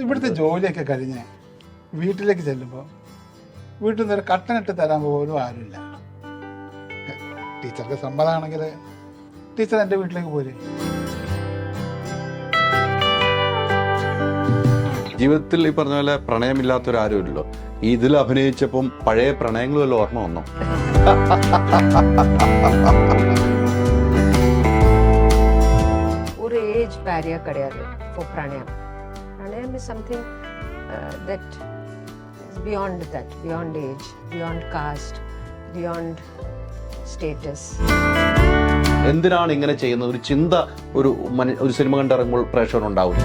ഇവിടുത്തെ ജോലിയൊക്കെ കഴിഞ്ഞ് വീട്ടിലേക്ക് ചെല്ലുമ്പോൾ വീട്ടിൽ നിന്ന് ഒരു കട്ടനിട്ട് തരാൻ പോലും ആരുമില്ല. ടീച്ചർക്ക് സമ്മതമാണെങ്കിൽ ടീച്ചർ എന്റെ വീട്ടിലേക്ക് പോരെ. ജീവിതത്തിൽ ഈ പറഞ്ഞ പോലെ പ്രണയമില്ലാത്തൊരാരുമില്ലല്ലോ ഇതിൽ അഭിനയിച്ചപ്പം പഴയ പ്രണയങ്ങൾ ഓർമ്മ വന്നു? ഒരു ഏജ് ബാരിയർ കിടയാതെ പ്രണയം. pranayam pranayam is something that is beyond that beyond age beyond caste beyond status എന്തിനാണ് ഇങ്ങനെ ചെയ്യുന്നത് ഒരു ചിന്ത ഒരു മന- ഒരു സിനിമ കണ്ടിറങ്ങുമ്പോൾ പ്രേക്ഷകർ ഉണ്ടാവും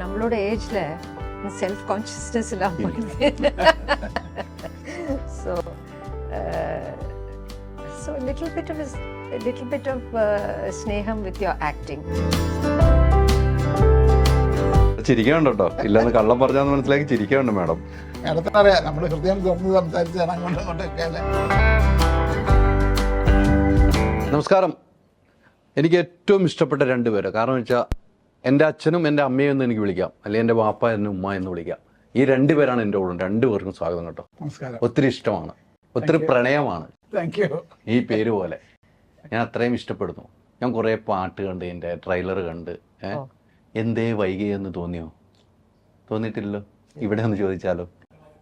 நம்மளோட ஏஜ்ல செல்ஃப் கான்சியஸ்னஸ் இல்லாம so so little bit of little bit of ஸ்னேகம் with your acting ചിരിക്കാണ്ട് കേട്ടോ ഇല്ലെന്ന് കള്ളം പറഞ്ഞാന്ന് മനസ്സിലാക്കി ചിരിക്കാണ്ട് മാഡം. മേഡത്തിനറിയാം നമ്മൾ ഹൃദയം തുറന്ന് സംസാരിച്ചാണ് അങ്ങോട്ടും ഇങ്ങോട്ടൊക്കെ അല്ലേ? നമസ്കാരം. എനിക്ക് ഏറ്റവും ഇഷ്ടപ്പെട്ട രണ്ട് പേര്. കാരണം വെച്ചാൽ എന്റെ അച്ഛനും എന്റെ അമ്മയും എന്ന് എനിക്ക് വിളിക്കാം. അല്ലെങ്കിൽ എന്റെ വാപ്പ എന്നെ ഉമ്മ എന്ന് വിളിക്കാം. ഈ രണ്ട് പേരാണ് എന്റെ കൂടെ രണ്ടു പേർക്കും സ്വാഗതം കേട്ടോ. നമസ്കാരം. ഒത്തിരി ഇഷ്ടമാണ്. ഒത്തിരി പ്രണയമാണ്. താങ്ക് യു ഈ പേര് പോലെ. ഞാൻ അത്രയും ഇഷ്ടപ്പെടുന്നു. ഞാൻ കുറേ പാട്ട് കണ്ട് എന്റെ ട്രെയിലർ കണ്ട് ഏ? എന്തേ വൈകിയെന്ന് തോന്നിയോ? തോന്നിയിട്ടില്ലല്ലോ. ഇവിടെ ഒന്ന് ചോദിച്ചാലോ?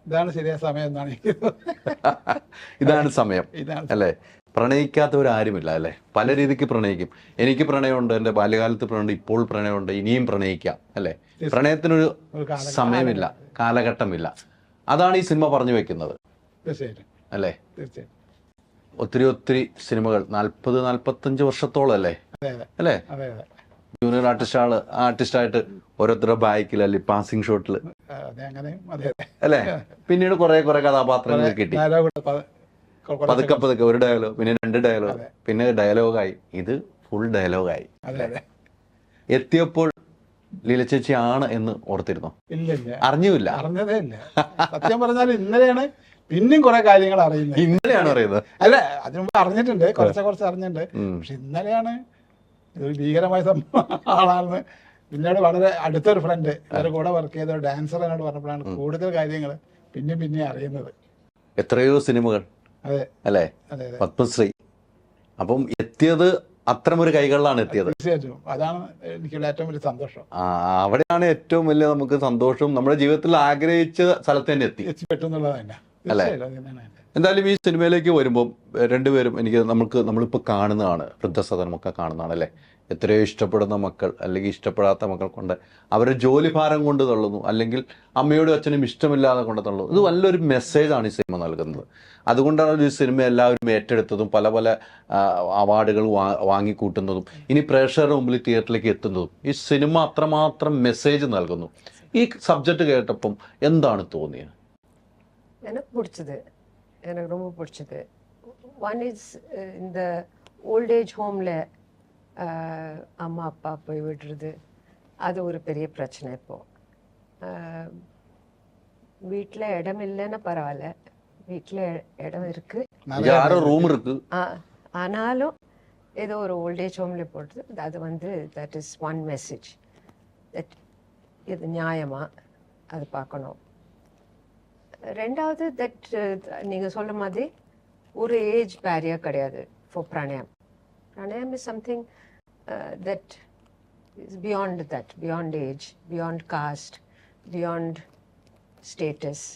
ഇതാണ് ശരിയായ സമയം എന്നാണ് ഇതാണ് സമയം അല്ലേ? പ്രണയിക്കാത്തവരാരുമില്ല അല്ലേ? പല രീതിക്ക് പ്രണയിക്കും. എനിക്ക് പ്രണയമുണ്ട് എന്റെ ബാല്യകാലത്ത് പ്രണയമുണ്ട് ഇപ്പോൾ പ്രണയമുണ്ട് ഇനിയും പ്രണയിക്കാം അല്ലേ? പ്രണയത്തിനൊരു. സമയമില്ല കാലഘട്ടമില്ല. അതാണ് ഈ സിനിമ പറഞ്ഞു വെക്കുന്നത് അല്ലേ? ഒത്തിരി ഒത്തിരി സിനിമകൾ നാൽപ്പത് നാൽപ്പത്തഞ്ച് വർഷത്തോളം അല്ലേ? അല്ലേ? ജൂനിയർ ആർട്ടിസ്റ്റ് ആൾ ആർട്ടിസ്റ്റായിട്ട് ഓരോരുത്തരുടെ ബാക്കിൽ അല്ലെ പാസിംഗ് ഷോട്ടിൽ അല്ലേ? പിന്നീട് കുറെ കുറെ കഥാപാത്രങ്ങൾ കിട്ടി. പതുക്കെ പതുക്കെ ഒരു ഡയലോഗ് പിന്നെ രണ്ട് ഡയലോഗ് പിന്നെ ഡയലോഗായി ഇത് ഫുൾ ഡയലോഗായി എത്തിയപ്പോൾ ലീല ചേച്ചി ആണ് എന്ന് ഓർത്തിരുന്നു? അറിഞ്ഞില്ല അറിഞ്ഞതേ ഇല്ല. സത്യം പറഞ്ഞാൽ ഇന്നലെയാണ് പിന്നെയും കുറെ കാര്യങ്ങൾ അറിയുന്നത്. ഇന്നലെയാണ് അറിയുന്നത്. അല്ല അതിനു മുമ്പ് അറിഞ്ഞിട്ടുണ്ട് കുറച്ച് കുറച്ച് അറിഞ്ഞിട്ടുണ്ട്. പക്ഷെ ഇന്നലെയാണ് ഇതൊരു ഭീകരമായ സംഭവം ആളാണെന്ന് പിന്നീട് വളരെ അടുത്തൊരു ഫ്രണ്ട് ഇവരുടെ കൂടെ വർക്ക് ചെയ്ത ഒരു ഡാൻസർ എന്നോട് പറഞ്ഞപ്പോഴാണ് കൂടുതൽ കാര്യങ്ങൾ പിന്നെ പിന്നെ അറിയുന്നത്. എത്രയോ സിനിമകൾ. അതെ. അല്ലേ? പത്മശ്രീ. അപ്പം എത്തിയത് അത്തരമൊരു കൈകളിലാണ് എത്തിയത്. തീർച്ചയായിട്ടും. അതാണ് എനിക്കുള്ള ഏറ്റവും വലിയ സന്തോഷം. ആ, അവിടെയാണ് ഏറ്റവും വലിയ നമുക്ക് സന്തോഷം. നമ്മുടെ ജീവിതത്തിൽ ആഗ്രഹിച്ച സ്ഥലത്ത് തന്നെ എത്തി. എത്തിപ്പെട്ടു എന്നുള്ളത് തന്നെ. എന്റെ. എന്തായാലും ഈ സിനിമയിലേക്ക് വരുമ്പോൾ രണ്ടുപേരും എനിക്ക് നമുക്ക് നമ്മളിപ്പോൾ കാണുന്നതാണ് വൃദ്ധസദനമൊക്കെ കാണുന്നതാണ് അല്ലേ? എത്രയോ ഇഷ്ടപ്പെടുന്ന മക്കൾ അല്ലെങ്കിൽ ഇഷ്ടപ്പെടാത്ത മക്കൾ കൊണ്ട് അവരെ ജോലി ഭാരം കൊണ്ട് തള്ളുന്നു അല്ലെങ്കിൽ അമ്മയോടും അച്ഛനും ഇഷ്ടമില്ലാതെ കൊണ്ട് തള്ളുന്നു. ഇത് നല്ലൊരു മെസ്സേജാണ് ഈ സിനിമ നൽകുന്നത്. അതുകൊണ്ടാണ് ഈ സിനിമ എല്ലാവരും ഏറ്റെടുത്തതും പല പല അവാർഡുകൾ വാ- വാങ്ങിക്കൂട്ടുന്നതും ഇനി പ്രേക്ഷകരുടെ മുമ്പിൽ തിയേറ്ററിലേക്ക് എത്തുന്നതും ഈ സിനിമ അത്രമാത്രം മെസ്സേജ് നൽകുന്നു. ഈ സബ്ജക്റ്റ് കേട്ടപ്പം എന്താണ് തോന്നിയത്? எனக்கு பிடிச்சது. எனக்கு ரொம்ப பிடிச்சது. ஒன் இஸ் இந்த ஓல்டேஜ் ஹோமில் அம்மா அப்பா போய் விடுறது அது ஒரு பெரிய பிரச்சனை இப்போ. வீட்டில் இடம் இல்லைன்னா பரவாயில்ல. வீட்டில் இடம் இருக்குது யாரோ ரூம் இருக்கு. ஆனாலும் ஏதோ ஒரு ஓல்டேஜ் ஹோமில் போடுறது அது வந்து that is one message that இது நியாயமா? அது பார்க்கணும். ரெண்டாவது தட் uh, நீங்கள் சொல்ல மாதிரி ஒரு ஏஜ் பேரியர் கிடையாது for pranayam pranayam is something that is beyond that beyond age beyond caste beyond status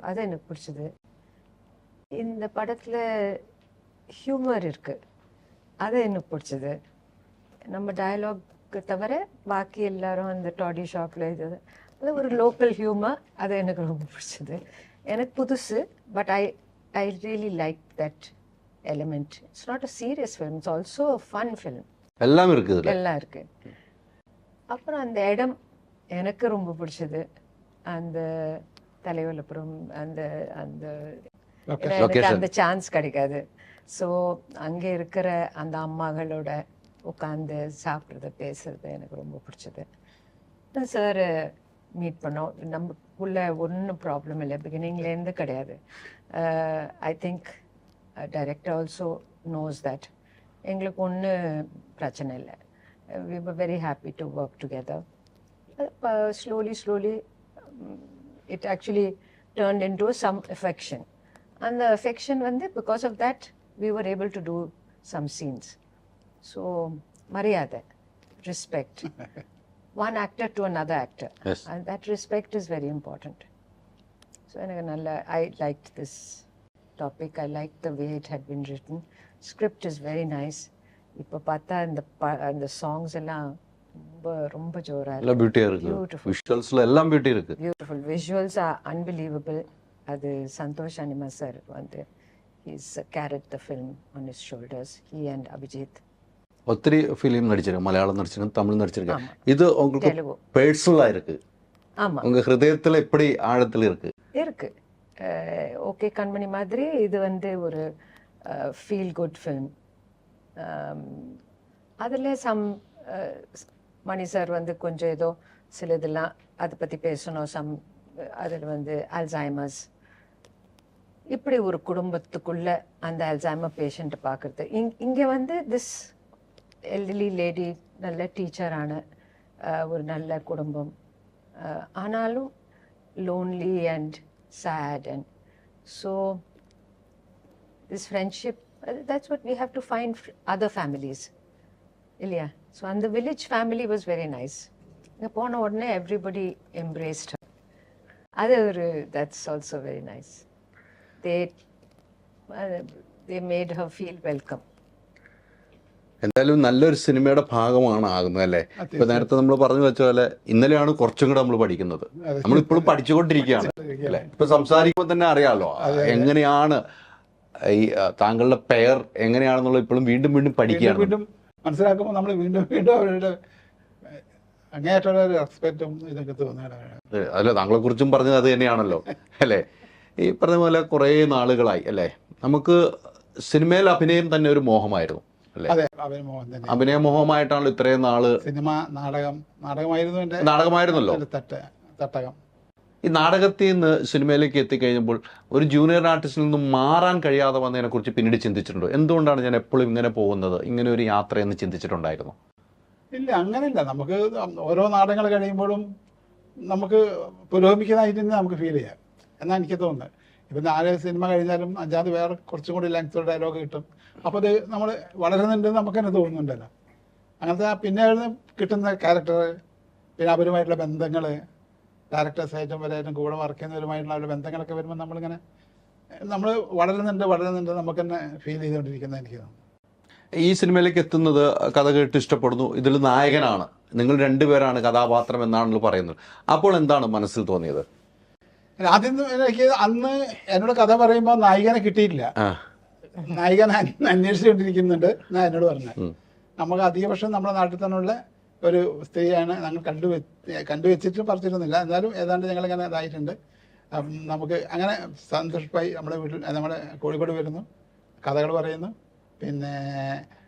அது எனக்கு பிடிச்சது. இந்த படத்தில் ஹியூமர் இருக்குது அது எனக்கு பிடிச்சது. நம்ம டயலாக் தவிர பாக்கி எல்லாரும் அந்த டாடி ஷாப்பில் இது அது ஒரு லோக்கல் ஹியூமர் அது எனக்கு ரொம்ப பிடிச்சது. எனக்கு புதுசு but I I really like that element it's not a serious film it's also fun film எல்லாம் இருக்குது எல்லாம் இருக்கு. அப்புறம் அந்த இடம் எனக்கு ரொம்ப பிடிச்சது. அந்த தலைவலப்புறம் அந்த அந்த எனக்கு அந்த சான்ஸ் கிடைக்காது. ஸோ அங்கே இருக்கிற அந்த அம்மாகளோட உட்காந்து சாப்பிட்றது பேசுறது எனக்கு ரொம்ப பிடிச்சது. சார் மீட் பண்ணோம். நமக்குள்ள ஒன்றும் ப்ராப்ளம் இல்லை. பிகினிங்லேருந்து கிடையாது. I think director also knows that எங்களுக்கு ஒன்றும் பிரச்சனை இல்லை. We very happy to work together இப்போ slowly slowly it actually turn in to some affection அந்த எஃபெக்ஷன் வந்து because of that we were able to do some scenes so மரியாதை respect one actor to another actor and that respect is very important so எனக்கு நல்ல I like this topic I like the way it had been written script is very nice இப்போ பார்த்தா இந்த ப அந்த songs எல்லாம் ரொம்ப ரொம்ப ஜோராக இருக்கு. பியூட்டியாக இருக்கு. பியூட்டிஃபுல் விஷுவல்ஸில் எல்லாம் பியூட்டி இருக்கு. பியூட்டிஃபுல் விஷுவல்ஸ் ஆர் அன்பிலீவபிள் அது சந்தோஷ் அனிமா சார் வந்து he's carried the film on his shoulders he and Abhijith ஒத்திரி film நடிச்சிருக்கேன் மலையாளம் நடிச்சிருக்கேன் தமிழ் நடிச்சிருக்கேன். இது உங்களுக்கு தெலுங்கு பேர்சனலா இருக்கு ஆமா உங்க ஹிருதயத்துல எப்படி ஆழத்துல இருக்கு இருக்கு ஓகே கண்மணி மாதிரி இது வந்து ஒரு ஃபீல் குட் ஃபில்ம் அதில் சம் மணி சார் வந்து கொஞ்சம் ஏதோ சில இதெல்லாம் அதை பற்றி பேசணும் சம் அதில் வந்து அல்சைமர்ஸ் இப்படி ஒரு குடும்பத்துக்குள்ள அந்த அல்சைமர் பேஷண்ட்டை பார்க்குறது இங் இங்கே வந்து திஸ் எல்டர்லி லேடி நல்ல டீச்சரான ஒரு நல்ல குடும்பம் அஹ், ஆனாலும் lonely and sad and so this friendship uh, that's what we have to find f- other families இல்லையா ஸோ அந்த village family was very nice இங்கே போன உடனே எவ்ரிபடி எம்ப்ரேஸ்ட் அது ஒரு that's also very nice they they made her feel welcome എന്തായാലും നല്ലൊരു സിനിമയുടെ ഭാഗമാണ് ആകുന്നത് അല്ലേ? ഇപ്പൊ നേരത്തെ നമ്മൾ പറഞ്ഞു വെച്ച പോലെ ഇന്നലെയാണ് കുറച്ചും കൂടെ നമ്മൾ പഠിക്കുന്നത്. നമ്മളിപ്പോഴും നമ്മൾ ഇപ്പോഴും പഠിച്ചുകൊണ്ടിരിക്കുകയാണ് അല്ലെ? ഇപ്പൊ സംസാരിക്കുമ്പോൾ തന്നെ അറിയാമല്ലോ എങ്ങനെയാണ് ഈ താങ്കളുടെ പെയർ എങ്ങനെയാണെന്നുള്ള ഇപ്പോഴും വീണ്ടും വീണ്ടും പഠിക്കുകയാണ്. വീണ്ടും മനസ്സിലാക്കുമ്പോൾ നമ്മൾ വീണ്ടും വീണ്ടും അവരുടെ അങ്ങേയറ്റുള്ള ഒരു റെസ്പെക്റ്റും ഇതൊക്കെ തോന്നുകയാണ് അല്ല താങ്കളെ കുറിച്ചും പറഞ്ഞത് അത് തന്നെയാണല്ലോ അല്ലേ? ഈ പറഞ്ഞ പോലെ കുറേ നാളുകളായി അല്ലേ? നമുക്ക് സിനിമയിൽ അഭിനയം തന്നെ ഒരു മോഹമായിരുന്നു. അല്ലേ? അഭിനയ മോഹമായിട്ടാണ് ഇത്രയും നാൾ സിനിമ നാടകം നാടകമായിരുന്നു എന്റെ നാടകമായിരുന്നല്ലോ? തട്ടകം. ഈ നാടകത്തിൽ നിന്ന് സിനിമയിലേക്ക് എത്തിക്കഴിഞ്ഞപ്പോൾ ഒരു ജൂനിയർ ആർട്ടിസ്റ്റിൽ നിന്നും മാറാൻ കഴിയാതെ വന്നതിനെ കുറിച്ച് പിന്നീട് ചിന്തിച്ചിട്ടുണ്ടോ? എന്തുകൊണ്ടാണ് ഞാൻ എപ്പോഴും ഇങ്ങനെ പോകുന്നത്? ഇങ്ങനെ ഒരു യാത്ര എന്ന് ചിന്തിച്ചിട്ടുണ്ടായിരുന്നു? ഇല്ല അങ്ങനെയല്ല. നമുക്ക് ഓരോ നാടകങ്ങൾ കഴിയുമ്പോഴും നമുക്ക് പുരോഗമിക്കുന്നതായിട്ട് തന്നെ നമുക്ക് ഫീൽ ചെയ്യാം. എന്നാണ് എനിക്ക് തോന്നുന്നത്. ഇപ്പം നാല് സിനിമ കഴിഞ്ഞാലും അഞ്ചാമത് വേറെ കുറച്ചും കൂടി ലെങ്ത് ഡയലോഗ് കിട്ടും. അപ്പോൾ അത് നമ്മൾ വളരുന്നുണ്ടെന്ന് നമുക്ക് തന്നെ തോന്നുന്നുണ്ടല്ലോ. അങ്ങനത്തെ പിന്നെ കിട്ടുന്ന ക്യാരക്ടർ പിന്നെ അവരുമായിട്ടുള്ള ബന്ധങ്ങൾ ഡയറക്ടേഴ്സായിട്ടും വരായിട്ടും കൂടെ വർക്ക് ചെയ്യുന്നവരുമായിട്ടുള്ള അവരുടെ ബന്ധങ്ങളൊക്കെ വരുമ്പോൾ നമ്മളിങ്ങനെ നമ്മൾ വളരുന്നുണ്ട് വളരുന്നുണ്ട് നമുക്ക് തന്നെ ഫീൽ ചെയ്തുകൊണ്ടിരിക്കുന്നത് എനിക്ക് ഈ സിനിമയിലേക്ക് എത്തുന്നത് കഥ കേട്ട് ഇഷ്ടപ്പെടുന്നു. ഇതിൽ നായകനാണ്. നിങ്ങൾ രണ്ടുപേരാണ് കഥാപാത്രം എന്നാണല്ലോ പറയുന്നത്. അപ്പോൾ എന്താണ് മനസ്സിൽ തോന്നിയത്? ആദ്യം എനിക്ക് അന്ന് എന്നോട് കഥ പറയുമ്പോൾ നായികനെ കിട്ടിയില്ല അന്വ- അന്വേഷിച്ചുകൊണ്ടിരിക്കുന്നുണ്ട്. ഞാൻ എന്നോട് പറഞ്ഞു. നമുക്ക് അധിക വർഷം നമ്മുടെ നാട്ടിൽ തന്നെയുള്ള ഒരു സ്ത്രീയാണ് ഞങ്ങൾ കണ്ടു കണ്ടുവച്ചിട്ട് പറഞ്ഞിരുന്നില്ല എന്നാലും ഏതാണ്ട് ഞങ്ങൾ ഇങ്ങനെ ഇതായിട്ടുണ്ട് നമുക്ക് അങ്ങനെ സന്തോഷമായി നമ്മുടെ വീട്ടിൽ നമ്മുടെ കോഴിക്കോട് വരുന്നു. കഥകൾ പറയുന്നു. പിന്നെ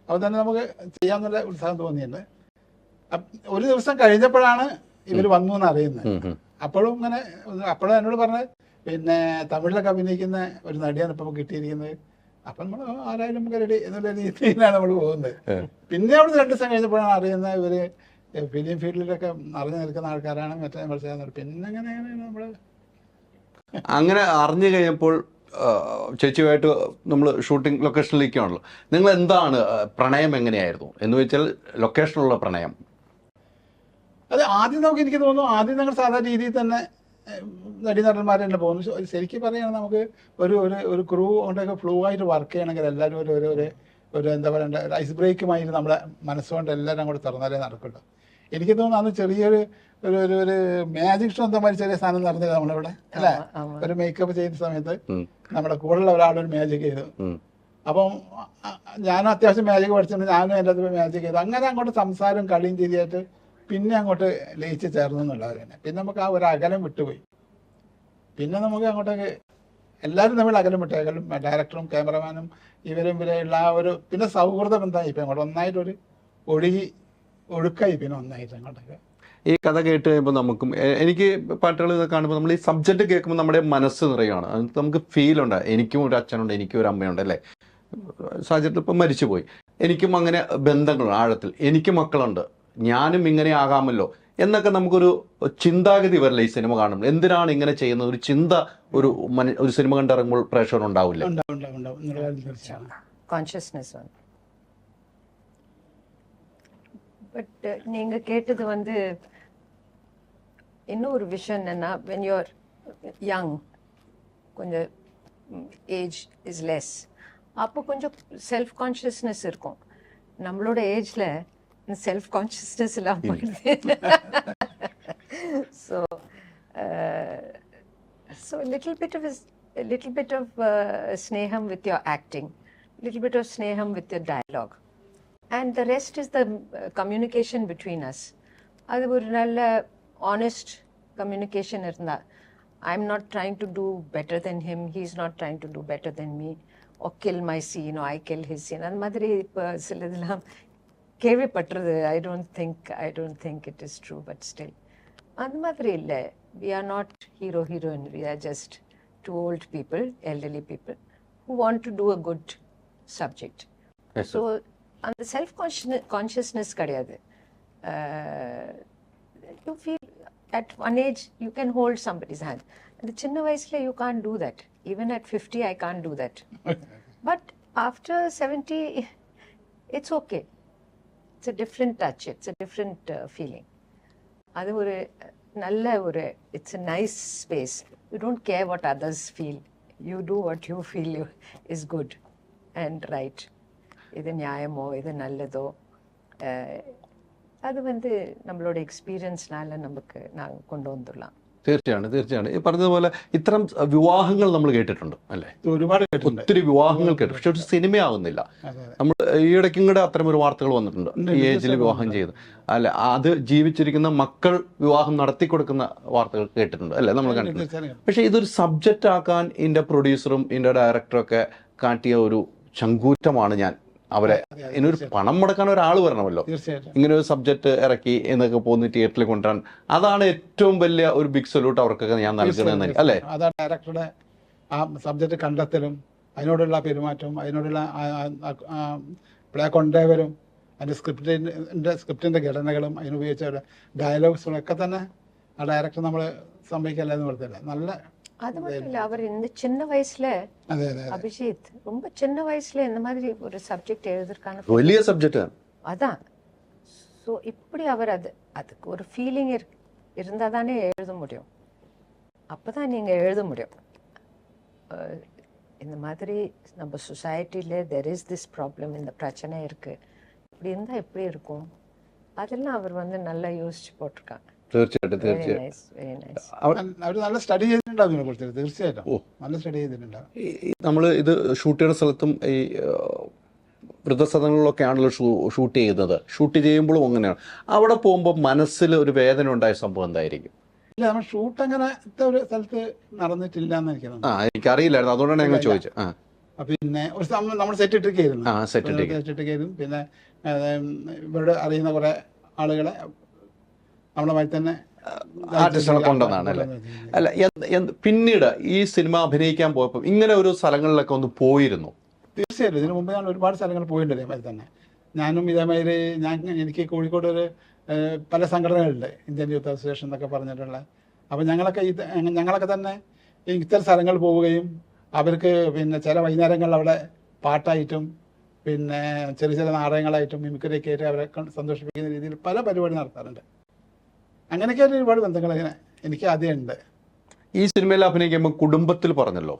അപ്പോൾ തന്നെ നമുക്ക് ചെയ്യാമെന്നുള്ള ഉത്സാഹം തോന്നിയിട്ടുണ്ട്. ഒരു ദിവസം കഴിഞ്ഞപ്പോഴാണ് ഇവർ വന്നു എന്ന് അറിയുന്നത്. അപ്പോഴും ഇങ്ങനെ അപ്പോഴും എന്നോട് പറഞ്ഞത് പിന്നെ തമിഴിലൊക്കെ അഭിനയിക്കുന്ന ഒരു നടിയാണ് ഇപ്പം കിട്ടിയിരിക്കുന്നത്. അപ്പം നമ്മൾ ആരായാലും നമുക്ക് റെഡി എന്നുള്ള രീതിയിലാണ് നമ്മൾ പോകുന്നത്. പിന്നെ അവിടെ രണ്ട് ദിവസം കഴിഞ്ഞപ്പോഴാണ് അറിയുന്നത് ഇവർ ഫിലിം ഫീൽഡിലൊക്കെ അറിഞ്ഞു നിൽക്കുന്ന ആൾക്കാരാണ് മറ്റേ മത്സരം പിന്നെ അങ്ങനെ നമ്മൾ അങ്ങനെ അറിഞ്ഞു കഴിഞ്ഞപ്പോൾ ചേച്ചിയുമായിട്ട് നമ്മൾ ഷൂട്ടിംഗ് ലൊക്കേഷനിലേക്കാണല്ലോ നിങ്ങൾ എന്താണ് പ്രണയം എങ്ങനെയായിരുന്നു? എന്ന് വെച്ചാൽ ലൊക്കേഷനുള്ള പ്രണയം. അത് ആദ്യം നമുക്ക് എനിക്ക് തോന്നുന്നു ആദ്യം ഞങ്ങൾ സാധാരണ രീതിയിൽ തന്നെ നടി നടീനടന്മാർ തന്നെ പോകുന്നു. ശരിക്ക് പറയുകയാണെങ്കിൽ നമുക്ക് ഒരു ഒരു ഒരു ക്രൂ കൊണ്ടൊക്കെ ഫ്ലൂ ആയിട്ട് വർക്ക് ചെയ്യണമെങ്കിൽ എല്ലാവരും ഒരു ഒരു ഒരു ഒരു എന്താ പറയണ്ട ഒരു ഐസ് ബ്രേക്കുമായി നമ്മുടെ മനസ്സുകൊണ്ട് എല്ലാവരും കൂടെ തുറന്നാലേ നടക്കുള്ളൂ. എനിക്ക് തോന്നുന്നു അന്ന് ചെറിയൊരു ഒരു ഒരു ഒരു മാജിക് ഷോ എന്താ ചെറിയ സാധനം നടന്നില്ല നമ്മളിവിടെ? അല്ലേ. ഒരു മേക്കപ്പ് ചെയ്യുന്ന സമയത്ത് നമ്മുടെ കൂടെയുള്ള ഒരാളൊരു മാജിക് ചെയ്തു. അപ്പം ഞാനും അത്യാവശ്യം മാജിക് പഠിച്ചിട്ടുണ്ട്. ഞാനും എന്റെ അത് മാജിക് ചെയ്തു. അങ്ങനെ അങ്ങോട്ട് സംസാരം കളിയും ചിരിയായിട്ട് പിന്നെ അങ്ങോട്ട് ലയിച്ച് ചേർന്നു എന്നുള്ളത് തന്നെ. പിന്നെ നമുക്ക് ആ ഒരു അകലം വിട്ടുപോയി. പിന്നെ നമുക്ക് അങ്ങോട്ടേക്ക് എല്ലാവരും തമ്മിൽ അകലം വിട്ടു. അകലും ഡയറക്ടറും ക്യാമറമാനും ഇവരും ഇവരെയുള്ള ആ ഒരു പിന്നെ സൗഹൃദ ബന്ധമായി ഇപ്പം അങ്ങോട്ട് ഒന്നായിട്ടൊരു ഒഴുകി ഒഴുക്കായി. പിന്നെ ഒന്നായിട്ട് അങ്ങോട്ടൊക്കെ. ഈ കഥ കേട്ട് കഴിയുമ്പോൾ നമുക്കും എനിക്ക് പാട്ടുകൾ കാണുമ്പോൾ നമ്മൾ ഈ സബ്ജക്റ്റ് കേൾക്കുമ്പോൾ നമ്മുടെ മനസ്സ് നിറയുകയാണ് അത് നമുക്ക് ഫീൽ ഉണ്ട്. എനിക്കും ഒരു അച്ഛനുണ്ട് എനിക്കും ഒരു അമ്മയുണ്ട് അല്ലേ? സാഹചര്യത്തിൽ ഇപ്പം മരിച്ചുപോയി. എനിക്കും അങ്ങനെ ബന്ധങ്ങളുണ്ട് ആഴത്തിൽ. എനിക്ക് മക്കളുണ്ട്. ഞാനും ഇങ്ങനെ ആകാമല്ലോ എന്നൊക്കെ നമുക്കൊരു ചിന്താഗതി വരില്ല ഈ സിനിമ കാണുമ്പോൾ എന്തിനാണ് ഇങ്ങനെ ചെയ്യുന്നത് ഒരു ചിന്ത ഒരു മന- ഒരു സിനിമ കണ്ടിറങ്ങുമ്പോൾ പ്രേക്ഷകർ ഉണ്ടാവില്ല ഉണ്ടാവും ഉണ്ടാവും ഉണ്ടാവും നിങ്ങളുടെ കാര്യം തീർച്ചയാണ് கான்ஷியஸ்னஸ் வந்து பட் நீங்க கேட்டது வந்து இன்னும் ஒரு விஷயம் என்னன்னா வென் யூஆர் யங் கொஞ்சம் ஏஜ் இஸ் லெஸ் அப்போ கொஞ்சம் செல்ஃப் கான்ஷியஸ்னஸ் இருக்கும் நம்மளோட ஏஜ்ல செல்ஃப் கான்ஷியஸ்னஸ் எல்லாம் போயிடுது so so a little bit of a, a little bit of uh, sneham with your acting, little bit of sneham with your dialogue, and the rest is the uh, communication between us. அது ஒரு நல்ல honest communication இருந்தா I'm not trying to do better than him, he's not trying to do better than me, or kill my scene, or I kill his scene. அந்த மாதிரி இப்போ சிலதெல்லாம் கேள்விப்பட்டுறது I don't think I don't think it is true but still அந்த மாதிரி இல்லை we are not hero heroine we are just two old people elderly people who want to do a good subject Yes, so அந்த self conscious consciousness கிடையாது you feel at one age you can hold somebody's hand அந்த சின்ன வயசில் you can do that even at fifty I can do that but after seventy it's okay it's a different touch it's a different feeling அது ஒரு நல்ல ஒரு it's a nice space you don't care what others feel you do what you feel you is good and right இது நியாயமோ இது நல்லதோ அது வந்து நம்மளோட எக்ஸ்பீரியன்ஸ்னால நமக்கு நாங்கள் கொண்டு வந்துடலாம். തീർച്ചയാണ് തീർച്ചയാണ്. ഈ പറഞ്ഞതുപോലെ ഇത്തരം വിവാഹങ്ങൾ നമ്മൾ കേട്ടിട്ടുണ്ട് അല്ലേ? ഒരുപാട് ഒത്തിരി വിവാഹങ്ങൾ കേട്ടു പക്ഷെ ഒരു സിനിമയാവുന്നില്ല. നമ്മൾ ഈയിടയ്ക്കും കൂടെ അത്തരം ഒരു വാർത്തകൾ വന്നിട്ടുണ്ട്. ഈ ഏജിൽ വിവാഹം ചെയ്ത്. അല്ല? അത് ജീവിച്ചിരിക്കുന്ന മക്കൾ വിവാഹം നടത്തി കൊടുക്കുന്ന വാർത്തകൾ കേട്ടിട്ടുണ്ട് അല്ലേ? നമ്മൾ കണ്ടിട്ടുണ്ട്. പക്ഷേ പക്ഷെ ഇതൊരു സബ്ജക്റ്റ് ആക്കാൻ ഇതിന്റെ പ്രൊഡ്യൂസറും ഇതിന്റെ ഡയറക്ടറും ഒക്കെ കാട്ടിയ ഒരു ചങ്കൂറ്റമാണ് ഞാൻ. അവരെ ഇതിനൊരു പണം മുടക്കാൻ ഒരാൾ വരണമല്ലോ. ഇങ്ങനെ ഒരു സബ്ജക്ട് ഇറക്കി എന്നൊക്കെ പോകുന്ന തിയേറ്ററിൽ കൊണ്ടുവരാൻ അതാണ് ഏറ്റവും വലിയ ഒരു ബിഗ് സൊല്യൂട്ട് അവർക്കൊക്കെ ഞാൻ നൽകണമെന്ന് അല്ലേ? അതാ ഡയറക്ടറുടെ ആ സബ്ജക്ട് കണ്ടെത്തലും അതിനോടുള്ള പെരുമാറ്റവും അതിനോടുള്ള പ്ലേ കൊണ്ടുവരും അതിന്റെ സ്ക്രിപ്റ്റിന്റെ സ്ക്രിപ്റ്റിന്റെ ഘടനകളും അതിനുപയോഗിച്ച ഡയലോഗ്സുകളൊക്കെ ഒക്കെ തന്നെ ആ ഡയറക്ടർ നമ്മൾ എന്ന് പറഞ്ഞില്ല? നല്ല அது மட்டும் இல்ல அவர் இந்த சின்ன வயசுல அபிஷித் ரொம்ப சின்ன வயசுல இந்த மாதிரி ஒரு சப்ஜெக்ட் எழுதிருக்காங்க. வெளிய சப்ஜெக்ட் அதான். சோ இப்படி அவர் அது அதுக்கு ஒரு ஃபீலிங் இருந்தா தானே எழுத முடியும். அப்பதான் நீங்க எழுத முடியும். இந்த மாதிரி நம்ம சொசைட்டில தெர் இஸ் திஸ் ப்ராப்ளம் இந்த பிரச்சனை இருக்கு. இப்படி இருந்தா எப்படி இருக்கும்? அதெல்லாம் அவர் வந்து நல்லா யோசிச்சு போட்டிருக்காங்க. തീർച്ചയായിട്ടും തീർച്ചയായിട്ടും. നമ്മൾ ഇത് ഷൂട്ട് ചെയ്യുന്ന സ്ഥലത്തും ഈ വൃദ്ധസദനങ്ങളിലൊക്കെ ആണല്ലോ ഷൂട്ട് ചെയ്യുന്നത്. ഷൂട്ട് ചെയ്യുമ്പോഴും അങ്ങനെയാണ്. അവിടെ പോകുമ്പോൾ മനസ്സിൽ ഒരു വേദന ഉണ്ടായ സംഭവം എന്തായിരിക്കും? ഇല്ല നമ്മൾ ഷൂട്ട് അങ്ങനത്തെ ഒരു സ്ഥലത്ത് നടന്നിട്ടില്ല എനിക്കറിയില്ലായിരുന്നു. അതുകൊണ്ടാണ് ഞങ്ങൾ ചോദിച്ചത്. പിന്നെ ഒരു നമ്മൾ സെറ്റ് ഇട്ടിട്ട് ആയിരുന്നു സെറ്റ് ഇട്ടൊക്കെ ആയിരുന്നു പിന്നെ ഇവിടെ അറിയുന്ന കുറെ ആളുകളെ നമ്മളെ മാതിരി തന്നെ ആർട്ടിസ്റ്റുകളെ കൊണ്ടുവന്നാണ് അല്ലേ? അല്ല പിന്നീട് ഈ സിനിമ അഭിനയിക്കാൻ പോയപ്പോൾ ഇങ്ങനെ ഒരു സ്ഥലങ്ങളിലൊക്കെ ഒന്ന് പോയിരുന്നു. തീർച്ചയായിട്ടും. ഇതിനു മുമ്പ് ഞാൻ ഒരുപാട് സ്ഥലങ്ങൾ പോയിട്ടുണ്ട് ഇതേമാതിരി തന്നെ. ഞാനും ഇതേമാതിരി ഞാൻ എനിക്ക് കോഴിക്കോട് ഒരു പല സംഘടനകളുണ്ട്. ഇന്ത്യൻ യൂത്ത് അസോസിയേഷൻ എന്നൊക്കെ പറഞ്ഞിട്ടുള്ള. അപ്പോൾ ഞങ്ങളൊക്കെ ഇത് ഞങ്ങളൊക്കെ തന്നെ ഇത്തരം സ്ഥലങ്ങൾ പോവുകയും അവർക്ക് പിന്നെ ചില വൈകുന്നേരങ്ങളിൽ അവിടെ പാട്ടായിട്ടും പിന്നെ ചെറിയ ചെറിയ നാടകങ്ങളായിട്ടും മിമിക്രിയൊക്കെ ആയിട്ട് അവരെ സന്തോഷിപ്പിക്കുന്ന രീതിയിൽ പല പരിപാടി നടത്താറുണ്ട്. അങ്ങനെയൊക്കെ ഒരുപാട് ബന്ധങ്ങൾ അങ്ങനെ എനിക്ക് ആദ്യം ഉണ്ട്. ഈ സിനിമയിൽ അഭിനയിക്കുമ്പോൾ കുടുംബത്തിൽ പറഞ്ഞല്ലോ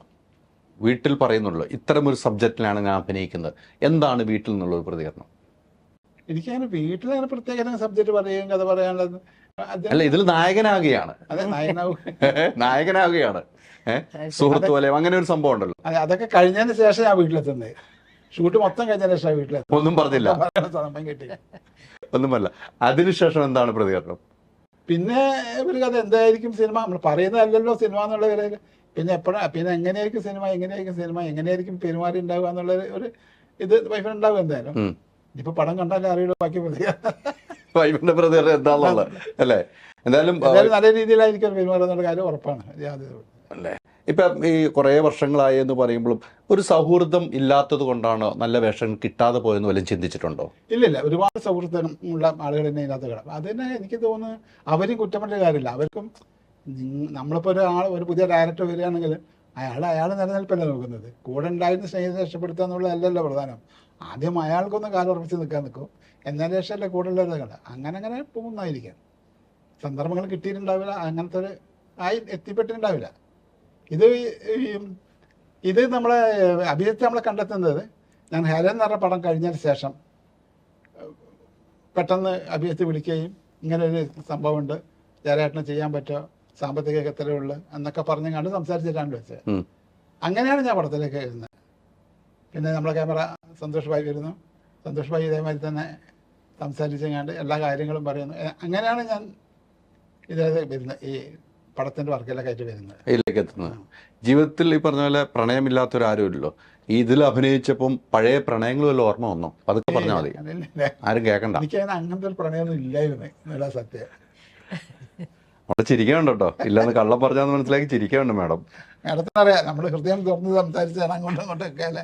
വീട്ടിൽ പറയുന്നുള്ളൂ ഇത്തരം ഒരു സബ്ജക്റ്റിലാണ് ഞാൻ അഭിനയിക്കുന്നത്. എന്താണ് വീട്ടിൽ നിന്നുള്ള ഒരു പ്രതികരണം? എനിക്കങ്ങനെ വീട്ടിൽ അങ്ങനെ പ്രത്യേക സബ്ജക്റ്റ് പറയുകയും കഥ പറയാനുള്ളത്. അല്ല ഇതിൽ നായകനാകുകയാണ്. നായകനാകുകയാണ്. സുഹൃത്ത് പോലെ അങ്ങനെ ഒരു സംഭവം ഉണ്ടല്ലോ. അതെ അതൊക്കെ കഴിഞ്ഞതിന് ശേഷം ഞാൻ വീട്ടിലെത്തുന്നത്. ഷൂട്ട് മൊത്തം കഴിഞ്ഞതിന് ശേഷം വീട്ടിലെത്തുന്നത്. ഒന്നും പറഞ്ഞില്ല. ഒന്നും പറഞ്ഞില്ല അതിനുശേഷം എന്താണ് പ്രതികരണം? പിന്നെ ഒരു കഥ എന്തായിരിക്കും സിനിമ? നമ്മൾ പറയുന്നതല്ലല്ലോ സിനിമ എന്നുള്ള വിലയിൽ. പിന്നെ എപ്പോഴാണ് പിന്നെ എങ്ങനെയായിരിക്കും സിനിമ എങ്ങനെയായിരിക്കും സിനിമ എങ്ങനെയായിരിക്കും പെരുമാറി ഉണ്ടാവുക എന്നുള്ള ഒരു ഇത് വൈഫിനുണ്ടാവും എന്തായാലും. ഇനിയിപ്പോ ഇപ്പൊ പടം കണ്ടാലേ അറിയുള്ളൂ ബാക്കി പ്രതി വൈഫിന്റെ പ്രതികരണം എന്താണെന്നുള്ളത് അല്ലേ? എന്തായാലും നല്ല രീതിയിലായിരിക്കും പെരുമാറുക എന്നുള്ള കാര്യം ഉറപ്പാണ്. യാതൊരു അല്ലേ? ഇപ്പം ഈ കുറേ വർഷങ്ങളായി എന്ന് പറയുമ്പോഴും ഒരു സൗഹൃദം ഇല്ലാത്തത് കൊണ്ടാണ് നല്ല വേഷം കിട്ടാതെ പോയെന്ന് വല്ലതും ചിന്തിച്ചിട്ടുണ്ടോ? ഇല്ല ഇല്ല. ഒരുപാട് സൗഹൃദം ഉള്ള ആളുകൾ തന്നെ ഇതിനകത്ത് കിടക്കും. അത് തന്നെ എനിക്ക് തോന്നുന്നു അവരും കുറ്റം പറഞ്ഞ കാര്യമില്ല. അവർക്കും നമ്മളിപ്പോൾ ഒരു ഒരു പുതിയ ഡയറക്ടർ വരികയാണെങ്കിൽ അയാൾ അയാൾ നിലനിൽപ്പല്ല നോക്കുന്നത്? കൂടെ ഉണ്ടായിരുന്ന സ്നേഹിതം രക്ഷപ്പെടുത്തുക എന്നുള്ളതല്ലല്ലോ പ്രധാനം. ആദ്യം അയാൾക്കൊന്ന് കാലുറപ്പിച്ച് നിൽക്കാൻ നിൽക്കും. എന്നാൽ ശേഷമല്ലേ കൂടെ കണ്ട അങ്ങനെ അങ്ങനെ പോകുന്നതായിരിക്കാം. സന്ദർഭങ്ങൾ കിട്ടിയിട്ടുണ്ടാവില്ല. അങ്ങനത്തെ ഒരു ആയി എത്തിപ്പെട്ടിട്ടുണ്ടാവില്ല. ഇത് ഇത് നമ്മളെ അഭിജിത്ത് നമ്മളെ കണ്ടെത്തുന്നത്. ഞാൻ ഹരൻ എന്ന് പറഞ്ഞ പടം കഴിഞ്ഞതിന് ശേഷം പെട്ടെന്ന് അഭിജിത്ത് വിളിക്കുകയും ഇങ്ങനെ ഒരു സംഭവമുണ്ട്. ജയരാട്ടിന് ചെയ്യാൻ പറ്റുമോ സാമ്പത്തിക എത്രയുള്ളു എന്നൊക്കെ പറഞ്ഞു കണ്ട് സംസാരിച്ചിട്ടാണ് വെച്ചത്. അങ്ങനെയാണ് ഞാൻ പടത്തിലേക്ക് എഴുതുന്നത് പിന്നെ നമ്മളെ ക്യാമറ സന്തോഷ് ഭായി വരുന്നു. സന്തോഷ് ഭായി ഇതേമാതിരി തന്നെ സംസാരിച്ചെങ്ങാണ്ട് എല്ലാ കാര്യങ്ങളും പറയുന്നു. അങ്ങനെയാണ് ഞാൻ ഇതിലേക്ക് വരുന്നത്. ഈ പടത്തിന്റെ വർക്കിലൊക്കെ ആയിട്ട് വരുന്നത്? ഇതിലേക്ക് എത്തുന്നത്. ജീവിതത്തിൽ ഈ പറഞ്ഞ പോലെ പ്രണയമില്ലാത്തൊരാരുമില്ലല്ലോ ഈ ഇതിൽ അഭിനയിച്ചപ്പം പഴയ പ്രണയങ്ങൾ വല്ല ഓർമ്മ വന്നോ? പതുക്കെ പറഞ്ഞാൽ മതി. ആരും കേൾക്കണ്ട എനിക്ക് അങ്ങനത്തെ ഒരു പ്രണയമൊന്നും ഇല്ലായിരുന്നു. സത്യം. അവിടെ ചിരിക്കാനുണ്ട് കേട്ടോ. ഇല്ലാന്ന് കള്ളം പറഞ്ഞാന്ന് മനസ്സിലാക്കി ചിരിക്കാനുണ്ട് മാഡം. മാഡത്തിനറിയാം നമ്മൾ ഹൃദയം തുറന്ന് സംസാരിച്ചാണ് അങ്ങോട്ടും ഇങ്ങോട്ടൊക്കെ അല്ലേ?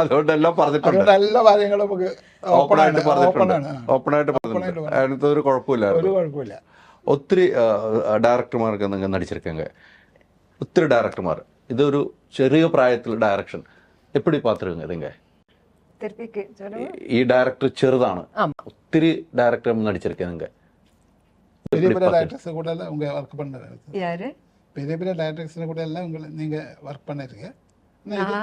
അതുകൊണ്ടെല്ലാം പറഞ്ഞിട്ടുണ്ട്. എല്ലാ കാര്യങ്ങളും നമുക്ക് ഓപ്പൺ ആയിട്ട് പറഞ്ഞിട്ടുണ്ട്. ഓപ്പൺ ആയിട്ട് പറഞ്ഞിട്ടുണ്ട്. അതിനകത്ത് ഒരു കുഴപ്പമില്ല ഒരു കുഴപ്പമില്ല. ഒത്തിരി ഡയറക്ടർമാർക്ക് നിങ്ങൾ നടിച്ചിരിക്കങ്ക ഒത്തിരി ഡയറക്ടർമാർ ഇതൊരു ചെറിയ പ്രായത്തിൽ ഡയറക്ഷൻ എപ്പിടി പാത്രങ്ക ഇതിങ്ക ഈ ഡയറക്ടർ ചെറുതാണ് ഒത്തിരി ഡയറക്ടർ നടിച്ചിരിക്കങ്ക பெரிய பெரிய டேரக்டர்ஸ் கூட எல்லாம் உங்கள் ஒர்க் பண்ணுறது யாரு பெரிய பெரிய டேரக்டர்ஸ் கூட எல்லாம் உங்களை நீங்கள் ஒர்க் பண்ணிருங்க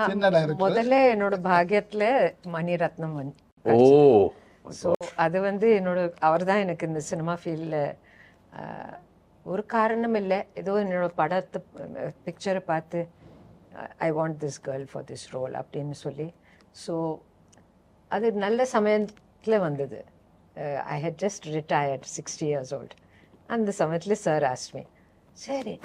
சின்ன டேரக்டர் முதல்ல என்னோட பாகியத்தில் மணிரத்னம் வந்து ஓ ஸோ அது வந்து என்னோட அவர் தான் எனக்கு இந்த சினிமா ஃபீல்டில் ஒரு காரணம் இல்லை. ஏதோ என்னோட படத்தை பிக்சரை பார்த்து I want this girl for this role அப்படின்னு சொல்லி. ஸோ அது நல்ல சமயத்தில் வந்தது. I had just retired sixty years old அந்த சமயத்தில் சார் ஆஸ்மி சரி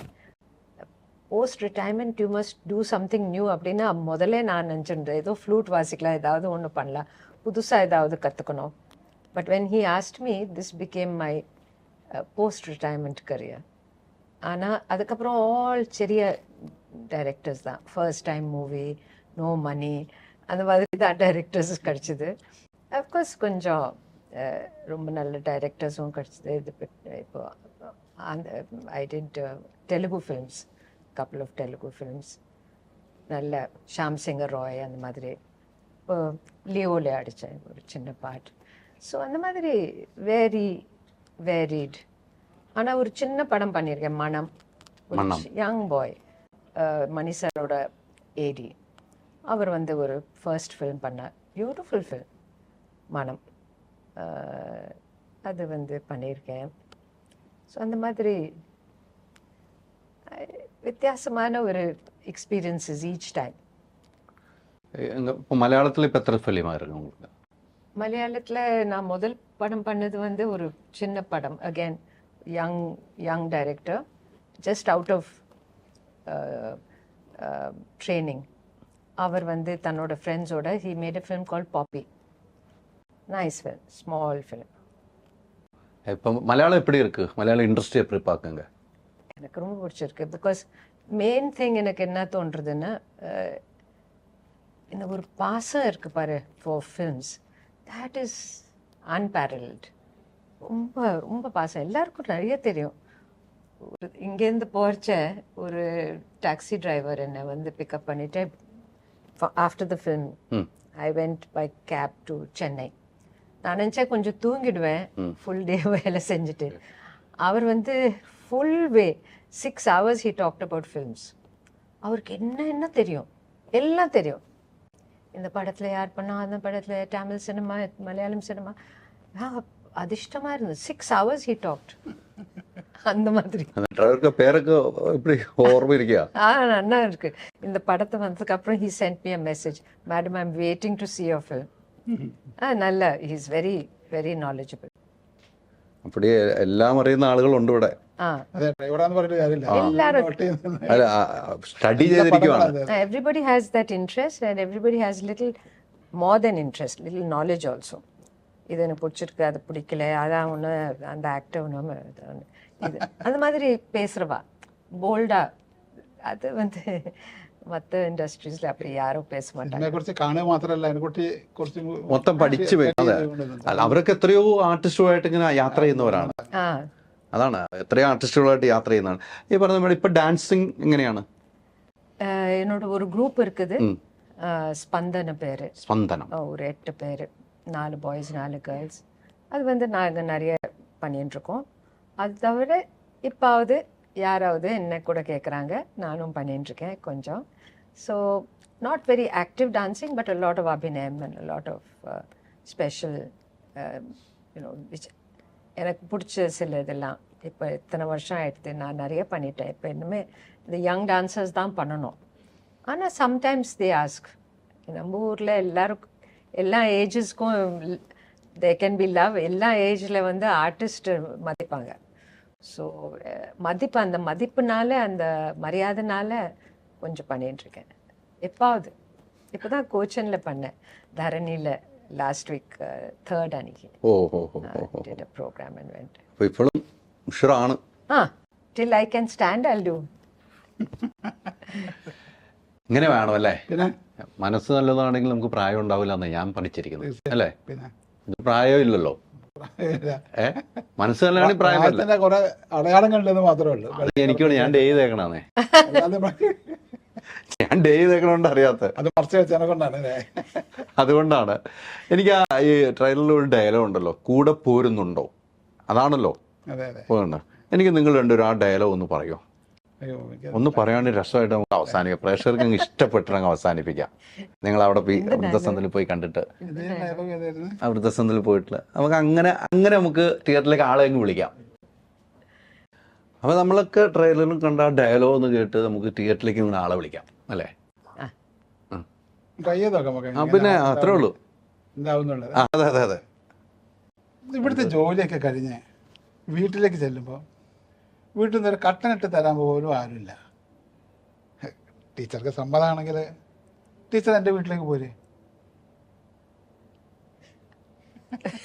post retirement you must do something new அப்படின்னு முதல்ல நான் நினச்சிருந்தேன். ஏதோ ஃப்ளூட் வாசிக்கலாம் ஏதாவது ஒன்று பண்ணலாம். புதுசாக ஏதாவது கற்றுக்கணும் but when he asked me this became my post retirement career ஆனால் அதுக்கப்புறம் ஆல் சிறிய டைரக்டர்ஸ் தான். First time movie no money அந்த மாதிரி தான் டைரக்டர்ஸ் கிடச்சிது. அஃப்கோர்ஸ் கொஞ்சம் ரொம்ப நல்ல டைரக்டர்ஸும் கிடச்சிது. இது இப்போ அந்த I tend Telugu films couple of Telugu films நல்ல ஷாம் சிங்கர் ராய் அந்த மாதிரி. இப்போ லியோவில் அடித்தேன் ஒரு சின்ன பாட் ஸோ அந்த மாதிரி வேரி வேரிட் ஆனால் ஒரு சின்ன படம் பண்ணியிருக்கேன் மனம். யங் பாய் மணி சாரோட ஏடி அவர் வந்து ஒரு ஃபர்ஸ்ட் ஃபிலிம் பண்ணார். Beautiful film Manam. அது வந்து பண்ணியிருக்கேன் ஸோ அந்த மாதிரி வித்தியாசமான ஒரு எக்ஸ்பீரியன்ஸஸ் ஈச் டைம் இப்போ மலையாளத்தில் இப்போ எத்தனை ஃபிலிமாக இருக்கு உங்களுக்கு? மலையாளத்தில் நான் முதல் படம் பண்ணது வந்து ஒரு சின்ன படம். Again young young director just out of training அவர் வந்து தன்னோட ஃப்ரெண்ட்ஸோட he made a film call Poppy nice film small film இப்போ மலையாளம் எப்படி இருக்கு? மலையாளம் இண்டஸ்ட்ரி எப்படி பார்க்குங்க? எனக்கு ரொம்ப பிடிச்சிருக்கு. பிகாஸ் மெயின் திங் எனக்கு என்ன தோன்றதுன்னா அஹ், இந்த ஒரு பாசம் இருக்கு பாரு for films that is unparalleled ரொம்ப ரொம்ப பாசம். எல்லாருக்கும் நிறைய தெரியும். ஒரு இங்கேருந்து போகிறச்ச ஒரு டாக்ஸி டிரைவர் என்னை வந்து பிக்கப் பண்ணிட்டு after the film I went by cab to Chennai நான் நினச்சா கொஞ்சம் தூங்கிடுவேன். ஃபுல் டே வேலை செஞ்சுட்டு. அவர் வந்து full way six hours he talked about films அவருக்கு என்ன என்ன தெரியும்? எல்லாம் தெரியும். இந்த படத்தில் யார் பண்ணா அந்த படத்தில் தமிழ் சினிமா மலையாளம் சினிமா அது இஷ்டமா இருந்தது சிக்ஸ் ஹவர்ஸ் ஹி டாக்ட் அந்த மாதிரி பேருக்கு எப்படி ஓர்ம இருக்கியா ஆ நல்லா இருக்கு இந்த படத்தை வந்ததுக்கு அப்புறம் he sent me a message madam I am waiting to see your film நல்ல he is very very knowledgeable அப்படியே എല്ലാം അറിയുന്ന ആളുകളുണ്ട് ഇവിടെ ஆ അതെ ഡ്രൈവറാന്ന് പറഞ്ഞിട്ട് കാര്യമില്ല എല്ലാരും- നോട്ട് ചെയ്യുന്നത് അല്ല സ്റ്റഡി ചെയ്തിരിക്കുവാണ് അതെ. everybody has that interest and everybody has little more than interest little knowledge also இது எனக்கு பிடிச்சிருக்கு அது பிடிக்கல அதான் ஒன்று அந்த ஆக்டர் ஒன்று இது அந்த மாதிரி பேசுகிறவா போல்டா அது வந்து மற்ற இண்டஸ்ட்ரீஸ்ல அப்படி யாரும் பேச மாட்டாங்க സിനിമയെ കുറിച്ച് കാണുക മാത്രമല്ല അതിനെക്കുറിച്ച് കുറച്ച് മൊത്തം പഠിച്ചു വരും അതെ അല്ല അവരൊക്കെ എത്രയോ ആർട്ടിസ്റ്റുമായിട്ട് ഇങ്ങനെ യാത്ര ചെയ്യുന്നവരാണ് ஆ അതാണ് എത്രയോ ആർട്ടിസ്റ്റുകളായിട്ട് യാത്ര ചെയ്യുന്നതാണ് ഈ പറഞ്ഞ പോലെ ഇപ്പൊ ഡാൻസിങ് എങ്ങനെയാണ് அஹ் என்னோட ஒரு குரூப் இருக்குது ம். அஹ் ஸ்பந்தன பேரு സ്പന്ദനം அஹ் ஒரு எட்டு பேர் நாலு பாய்ஸ் நாலு கேர்ள்ஸ் அது வந்து நாங்கள் நிறைய பண்ணிட்டு இருக்கோம் அது தவிர இப்பாவது யாராவது என்ன கூட கேட்குறாங்க நானும் பண்ணிட்டு இருக்கேன் கொஞ்சம் so not very active dancing but a lot of abhinayam and lot of special you know which எனக்கு பிடிச்ச சில இதெல்லாம். இப்போ இத்தனை வருஷம் ஆகிடுது நான் நிறைய பண்ணிட்டேன். இப்போ இன்னுமே இந்த யங் டான்சர்ஸ் தான் பண்ணணும். ஆனால் சம்டைம்ஸ் தே ஆஸ்க் நம்ம ஊரில் எல்லோரும் எல்லா ஏஜஸ்க்கும் தே கேன் பி லவ் எல்லா ஏஜில் வந்து ஆர்டிஸ்ட் மதிப்பாங்க. ஸோ மதிப்பு அந்த மதிப்புனால அந்த மரியாதைனால கொஞ்சம் பண்ணிட்டு இருக்கேன். எப்பாவது. இப்போ தான் கோச்சனில் பண்ணேன். தரணியில். ലാസ്റ്റ് വീക്ക് തേർഡ് എനിക്ക് ഓ ഓ പ്രോഗ്രാം ആ till I stand I do ഇങ്ങനെ വേണം അല്ലേ? മനസ്സ് നല്ലതാണെങ്കിൽ നമുക്ക് പ്രായം ഉണ്ടാവില്ല എന്ന് ഞാൻ പഠിച്ചിരിക്കുന്നത് അല്ലേ? ഇത് പ്രായമില്ലല്ലോ മനസ്സ് നല്ലതാണെങ്കിൽ പ്രായം അടയാളം കണ്ടെന്ന് മാത്രമേ ഉള്ളൂ. എനിക്കാണ് ഞാൻ ഡേ തേക്കണേ ഞാൻ ഡേ ചെയ്തേക്കണോണ്ട് അറിയാത്ത. അത് മറച്ചു വെച്ചതിനെ കൊണ്ടാണ് അല്ലേ? അതുകൊണ്ടാണ്. എനിക്ക് ആ ഈ ട്രെയിലറിൽ ഒരു ഡയലോഗ് ഉണ്ടല്ലോ കൂടെ പോരുന്നുണ്ടോ? അതാണല്ലോ. അതെ അതെ. പോകണ്ട എനിക്ക് നിങ്ങൾ രണ്ടുപേരും ആ ഡയലോഗ് ഒന്ന് പറയോ? അയ്യോ എനിക്ക് ഒന്ന് പറയാണ്ട് രസമായിട്ട് നമുക്ക് അവസാനിക്കാം. പ്രേക്ഷകർക്ക് അങ്ങ് ഇഷ്ടപ്പെട്ടിട്ട് അങ്ങ് നിങ്ങൾ അവിടെ പോയി വൃദ്ധസന്ധത്തിൽ പോയി കണ്ടിട്ട്? ആ വൃദ്ധസന്ധത്തിൽ പോയിട്ട് നമുക്ക് അങ്ങനെ അങ്ങനെ നമുക്ക് തിയേറ്ററിലേക്ക് ആളെ അങ്ങ് വിളിക്കാം. അപ്പോൾ നമ്മളൊക്കെ ട്രെയിലറിൽ കണ്ട ആ ഡയലോഗ് ഒന്ന് കേട്ട് നമുക്ക് തിയേറ്ററിലേക്ക് ഇങ്ങനെ ആളെ വിളിക്കാം. അല്ലേ? ട്രൈ ചെയ്ത് നോക്കാം പിന്നെ അത്രേ ഉള്ളൂ. എന്താവുന്നുള്ളത് അതെ അതെ അതെ. ഇവിടുത്തെ ജോലിയൊക്കെ കഴിഞ്ഞ് വീട്ടിലേക്ക് ചെല്ലുമ്പോൾ വീട്ടിൽ നിന്ന് ഒരു കട്ടനിട്ട് തരാൻ പോലും ആരുമില്ല. ടീച്ചർക്ക് സമ്മതമാണെങ്കിൽ ടീച്ചർ എന്റെ വീട്ടിലേക്ക് പോരെ.